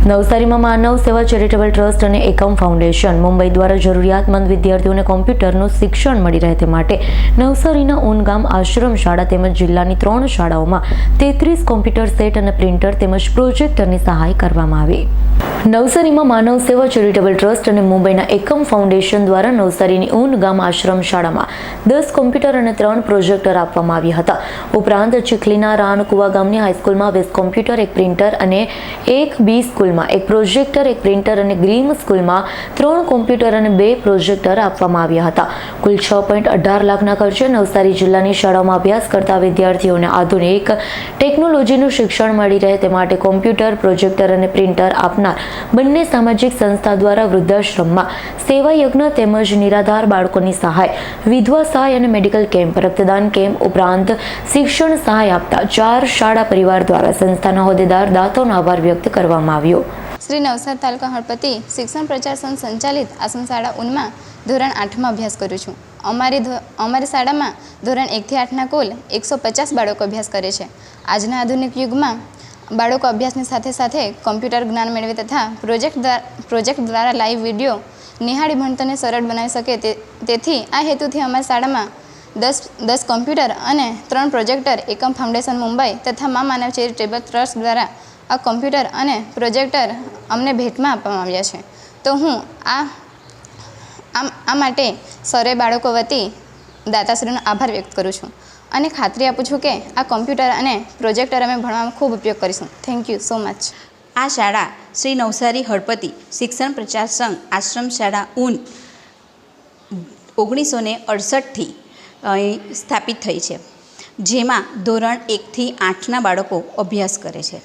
નવસારીમાં માનવ Seva charitable trust અને એકમ ફાઉન્ડેશન મુંબઈ દ્વારા જરૂરિયાતમંદ વિદ્યાર્થીઓને કોમ્પ્યુટરનું શિક્ષણ મળી રહે તે માટે નવસારીના ઊનગામ આશ્રમ શાળા તેમજ જિલ્લાની ત્રણ શાળાઓમાં તેત્રીસ કોમ્પ્યુટર સેટ અને પ્રિન્ટર તેમજ પ્રોજેક્ટરની સહાય કરવામાં આવી. નવસારીમાં માનવ સેવા ચેરિટેબલ ટ્રસ્ટ અને મુંબઈના એકમ ફાઉન્ડેશન દ્વારા નવસારીની ઊન ગામ આશ્રમ શાળામાં દસ કોમ્પ્યુટર અને ત્રણ પ્રોજેક્ટર આપવામાં આવ્યા હતા. ઉપરાંત ચીખલીના રાણકુવા ગામની હાઈસ્કૂલમાં વીસ કોમ્પ્યુટર, એક પ્રિન્ટર અને એક બી સ્કૂલમાં, એક પ્રોજેક્ટર, એક પ્રિન્ટર અને ગ્રીમ સ્કૂલમાં ત્રણ કોમ્પ્યુટર અને બે પ્રોજેક્ટર આપવામાં આવ્યા હતા. કુલ છ પોઈન્ટ અઢાર લાખના ખર્ચે નવસારી જિલ્લાની શાળાઓમાં અભ્યાસ કરતા વિદ્યાર્થીઓને આધુનિક ટેકનોલોજીનું શિક્ષણ મળી રહે તે માટે કોમ્પ્યુટર, પ્રોજેક્ટર અને પ્રિન્ટર આપનાર બંને સામાજિક સંસ્થા દ્વારા વૃદ્ધાશ્રમમાં સેવા યજ્ઞ તેમજ નિરાધાર બાળકોની સહાય, વિધવા સહાય અને મેડિકલ કેમ્પ, રક્તદાન કેમ્પ ઉપરાંત શિક્ષણ સહાય આપતા ચાર શાળા પરિવાર દ્વારા સંસ્થાના હોદ્દેદાર દાંતોનો આભાર વ્યક્ત કરવામાં આવ્યો. શ્રી નવસાર તાલુકા હળપતિ શિક્ષણ પ્રચાર સંઘ સંચાલિત આસન શાળા ઉનમાં ધોરણ આઠમાં અભ્યાસ કરું છું. અમારી અમારી શાળામાં ધોરણ એકથી આઠના કુલ એકસો પચાસ બાળકો અભ્યાસ કરે છે. આજના આધુનિક યુગમાં બાળકો અભ્યાસની સાથે સાથે કોમ્પ્યુટર જ્ઞાન મેળવે તથા પ્રોજેક્ટ પ્રોજેક્ટ દ્વારા લાઈવ વીડિયો નિહાળી ભણતરને સરળ બનાવી શકે તે, તેથી આ હેતુથી અમારી શાળામાં દસ દસ કોમ્પ્યુટર અને ત્રણ પ્રોજેક્ટર, એકમ ફાઉન્ડેશન મુંબઈ તથા મા માનવ ચેરિટેબલ ટ્રસ્ટ દ્વારા આ કોમ્પ્યુટર અને પ્રોજેક્ટર અમને ભેટમાં આપવામાં આવ્યા છે. તો હું આ આ માટે સરે બાળકો વતી દાતાશ્રીનો આભાર વ્યક્ત કરું છું. અને ખાતરી આપું છું કે આ કોમ્પ્યુટર અને પ્રોજેક્ટર અમે ભણવામાં ખૂબ ઉપયોગ કરીશું. થેન્ક યુ સો મચ આ શાળા શ્રી નવસારી હળપતિ શિક્ષણ પ્રચાર સંઘ આશ્રમ શાળા ઊન ઓગણીસો ને અડસઠથી સ્થાપિત થઈ છે, જેમાં ધોરણ એકથી આઠના બાળકો અભ્યાસ કરે છે.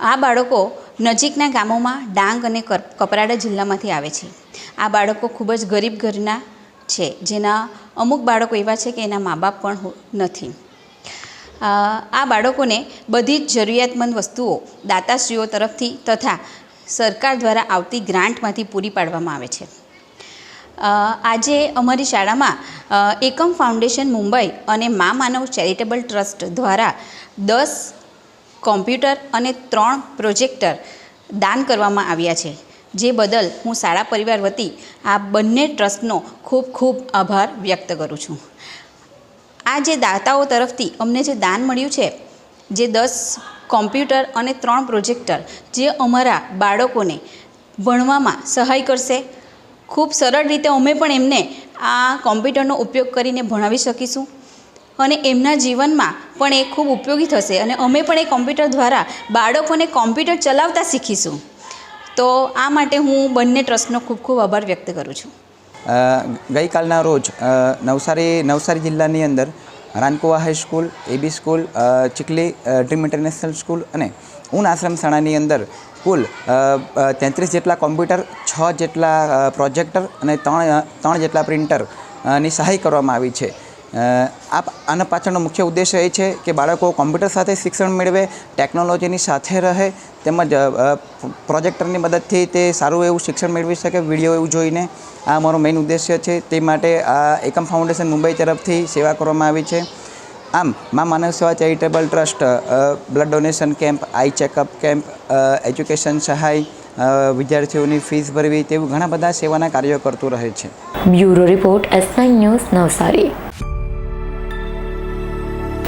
આ બાળકો નજીકના ગામોમાં ડાંગ અને કપરાડા જિલ્લામાંથી આવે છે. આ બાળકો ખૂબ જ ગરીબ ઘરના છે. જેના અમુક બાળકો એવા છે કે એના મા બાપ પણ નથી. આ બાળકોને બધી જ જરૂરિયાતમંદ વસ્તુઓ દાતાશ્રીઓ તરફથી તથા સરકાર દ્વારા આવતી ગ્રાન્ટમાંથી પૂરી પાડવામાં આવે છે. આજે અમારી શાળામાં એકમ ફાઉન્ડેશન મુંબઈ અને મા માનવ ચેરિટેબલ ટ્રસ્ટ દ્વારા દસ કોમ્પ્યુટર અને ત્રણ પ્રોજેક્ટર દાન કરવામાં આવ્યા છે. જે બદલ હું શાળા પરિવાર વતી આ બંને ટ્રસ્ટનો ખૂબ ખૂબ આભાર વ્યક્ત કરું છું. આ જે દાતાઓ તરફથી અમને જે દાન મળ્યું છે, જે દસ કોમ્પ્યુટર અને ત્રણ પ્રોજેક્ટર જે અમારા બાળકોને ભણવામાં સહાય કરશે, ખૂબ સરળ રીતે અમે પણ એમને આ કોમ્પ્યુટરનો ઉપયોગ કરીને ભણાવી શકીશું અને એમના જીવનમાં પણ એ ખૂબ ઉપયોગી થશે અને અમે પણ એ કોમ્પ્યુટર દ્વારા બાળકોને કોમ્પ્યુટર ચલાવતા શીખીશું. તો આ માટે હું બંને ટ્રસ્ટનો ખૂબ ખૂબ આભાર વ્યક્ત કરું છું. ગઈકાલના રોજ નવસારી નવસારી જિલ્લાની અંદર Rankuva high school AB school Chikhli dream international school અને ઉન આશ્રમ શાળાની અંદર કુલ તેત્રીસ જેટલા કોમ્પ્યુટર, છ જેટલા પ્રોજેક્ટર અને ત્રણ ત્રણ જેટલા પ્રિન્ટરની સહાય કરવામાં આવી છે. આ આના પાછળનો મુખ્ય ઉદ્દેશ્ય એ છે કે બાળકો કોમ્પ્યુટર સાથે શિક્ષણ મેળવે, ટેકનોલોજીની સાથે રહે, તેમજ પ્રોજેક્ટરની મદદથી તે સારું એવું શિક્ષણ મેળવી શકે, વીડિયો એવું જોઈને. આ અમારો મેઇન ઉદ્દેશ્ય છે. તે માટે આ એકમ ફાઉન્ડેશન મુંબઈ તરફથી સેવા કરવામાં આવી છે. આમ, Maa Manav Seva charitable trust blood donation camp, eye checkup camp education સહાય વિદ્યાર્થીઓની ફીસ ભરવી તેવું ઘણા બધા સેવાના કાર્યો કરતું રહે છે. Bureau report S news Navsari.